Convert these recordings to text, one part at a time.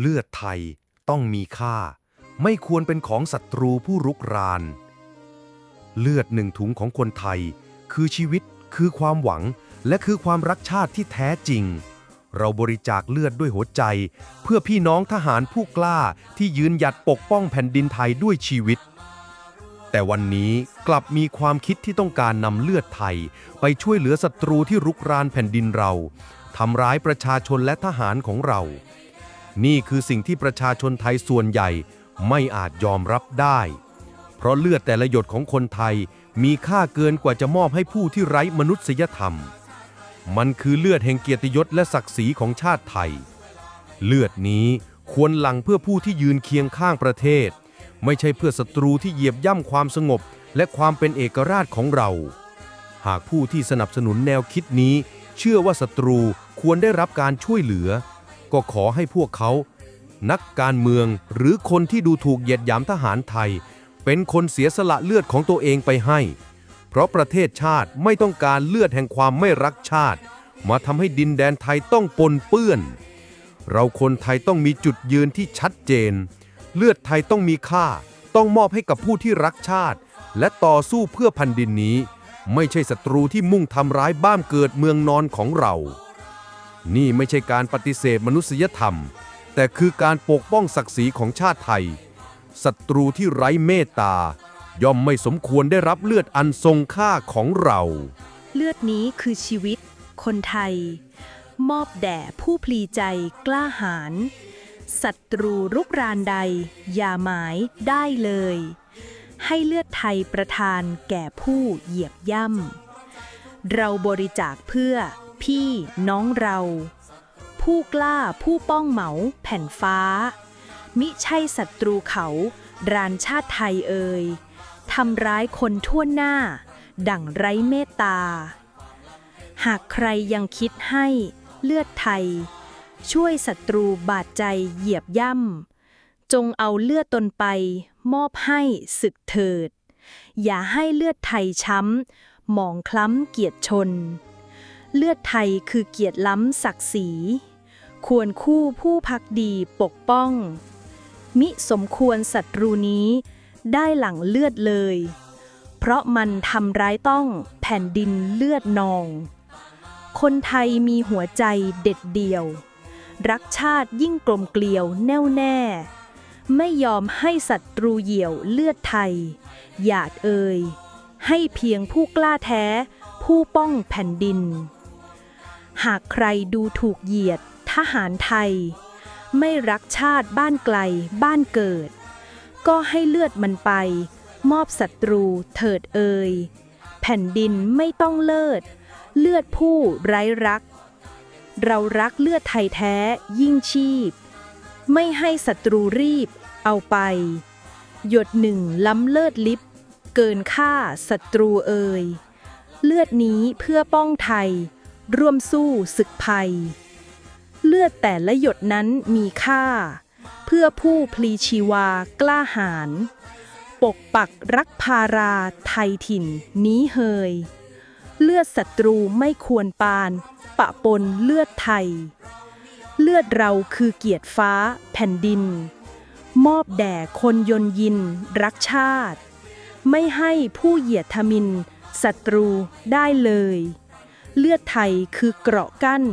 เลือดไทยต้องมีค่า ไม่ควรเป็นของศัตรูผู้รุกราน เลือดหนึ่งถุงของคนไทย คือชีวิตคือความหวัง และคือความรักชาติที่แท้จริง เราบริจาคเลือดด้วยหัวใจ เพื่อพี่น้องทหารผู้กล้าที่ยืนหยัดปกป้องแผ่นดินไทยด้วยชีวิตแต่วันนี้กลับมีความคิดที่ต้องการนำเลือดไทย ไปช่วยเหลือศัตรูที่รุกรานแผ่นดินเรา ทำร้ายประชาชนและทหารของเรา นี่คือสิ่งที่ประชาชนไทยส่วนใหญ่ไม่อาจยอมรับได้ เพราะเลือดแต่ละหยดของคนไทยมีค่าเกินกว่าจะมอบให้ผู้ที่ไร้มนุษยธรรม มันคือเลือดแห่งเกียรติยศและศักดิ์ศรีของชาติไทย เลือดนี้ควรหลั่งเพื่อผู้ที่ยืนเคียงข้างประเทศ ไม่ใช่เพื่อศัตรูที่เหยียบย่ำความสงบและความเป็นเอกราชของเรา หากผู้ที่สนับสนุนแนวคิดนี้ เชื่อว่าศัตรูควรได้รับการช่วยเหลือ ก็ขอให้พวกเขา นักการเมืองหรือคนที่ดูถูกเหยียดหยามทหารไทย เป็นคนเสียสละเลือดของตัวเองไปให้ เพราะประเทศชาติไม่ต้องการเลือดแห่งความไม่รักชาติ มาทำให้ดินแดนไทยต้องปนเปื้อน เราคนไทยต้องมีจุดยืนที่ชัดเจน เลือดไทยต้องมีค่า ต้องมอบให้กับผู้ที่รักชาติ และต่อสู้เพื่อแผ่นดินนี้ ไม่ใช่ศัตรูที่มุ่งทำร้ายบ้านเกิดเมืองนอนของเรา นี่ไม่ใช่การปฏิเสธมนุษยธรรม แต่คือการปกป้องศักดิ์ศรีของชาติไทยศัตรูที่ไร้เมตตา ย่อมไม่สมควรได้รับเลือดอันทรงค่าของเรา เลือดนี้คือชีวิต คนไทย มอบแด่ผู้พลีใจกล้าหาญศัตรูรุกรานใด อย่าหมายได้เลย ให้เลือดไทยประทานแก่ผู้เหยียบย่ำเราบริจาคเพื่อ พี่น้องเรา ผู้กล้าผู้ป้องเหมาแผ่นฟ้า มิใช่ศัตรูเขา รานชาติไทยเอ่ยทำร้ายคนทั่วหน้า ดั่งไร้เมตตา หากใครยังคิดให้เลือดไทย ช่วยศัตรูบาดใจเหยียบย่ำ จงเอาเลือดตนไป มอบให้ศึกเถิด อย่าให้เลือดไทยช้ำ หมองคล้ำเกียรติชน เลือดไทยคือเกียรติล้ำศักดิ์ศรี ควรคู่ผู้พักดีปกป้อง มิสมควรศัตรูนี้ ได้หลังเลือดเลย เพราะมันทำร้ายต้องแผ่นดินเลือดนอง คนไทยมีหัวใจเด็ดเดี่ยว รักชาติยิ่งกลมเกลียวแน่วแน่ ไม่ยอมให้ศัตรูเหยี่ยวเลือดไทย หยาดเอ่ยให้เพียงผู้กล้าแท้ผู้ป้องแผ่นดิน หากใครดูถูกเหยียด ทหารไทย ไม่รักชาติบ้านไกลบ้านเกิด ก็ให้เลือดมันไป มอบศัตรูเถิดเอ่ยแผ่นดินไม่ต้องเลิศ เลือดผู้ไร้รัก เรารักเลือดไทยแท้ยิ่งชีพ ไม่ให้ศัตรูรีบเอาไป หยดหนึ่งล้ำเลิศลิบ เกินค่าศัตรูเอ่ยเลือดนี้เพื่อป้องไทย ร่วมสู้ศึกภัย เลือดแต่ละหยดนั้นมีค่า เพื่อผู้พลีชีวากล้าหาญปกปักรักพาราไทยถิ่นนี้เฮย เลือดศัตรูไม่ควรปาน ปะปนเลือดไทย เลือดเราคือเกียรติฟ้าแผ่นดิน มอบแด่คนยนยินรักชาติ ไม่ให้ผู้เหยียดทมินศัตรูได้เลย เลือดไทยคือเกราะกั้น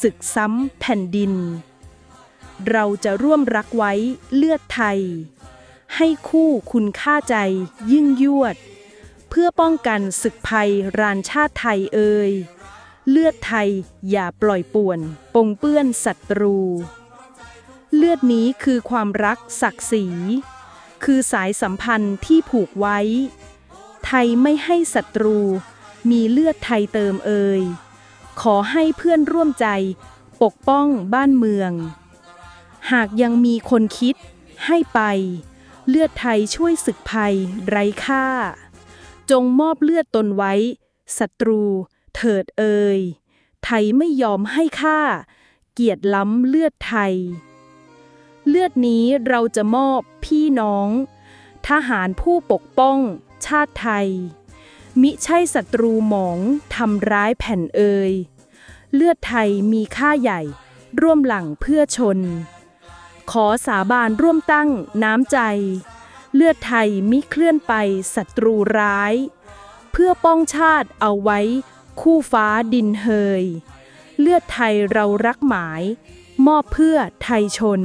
ศึกซ้ำแผ่นดิน เราจะร่วมรักไว้เลือดไทย ให้คู่คุณค่าใจยิ่งยวด เพื่อป้องกันศึกภัยรานชาติไทยเอ่ยเลือดไทยอย่าปล่อยป่วน ปงเปื้อนศัตรู เลือดนี้คือความรักศักดิ์ศรี คือสายสัมพันธ์ที่ผูกไว้ ไทยไม่ให้ศัตรู มีเลือดไทยเติมเอ่ยขอให้เพื่อนร่วมใจ ปกป้องบ้านเมือง หากยังมีคนคิดให้ไป เลือดไทยช่วยศึกภัย ไร้ค่า จงมอบเลือดตนไว้ศัตรู เถิดเอ่ยไทยไม่ยอมให้ค่า เกียรติล้ำเลือดไทย เลือดนี้เราจะมอบพี่น้อง ทหารผู้ปกป้อง ชาติไทย มิใช่ศัตรูหมองทำร้ายแผ่นเอย เลือดไทยมีค่าใหญ่ ร่วมหลังเพื่อชน ขอสาบานร่วมตั้งน้ำใจ เลือดไทยมิเคลื่อนไปศัตรูร้าย เพื่อป้องชาติเอาไว้ คู่ฟ้าดินเฮย เลือดไทยเรารักหมาย มอบเพื่อไทยชน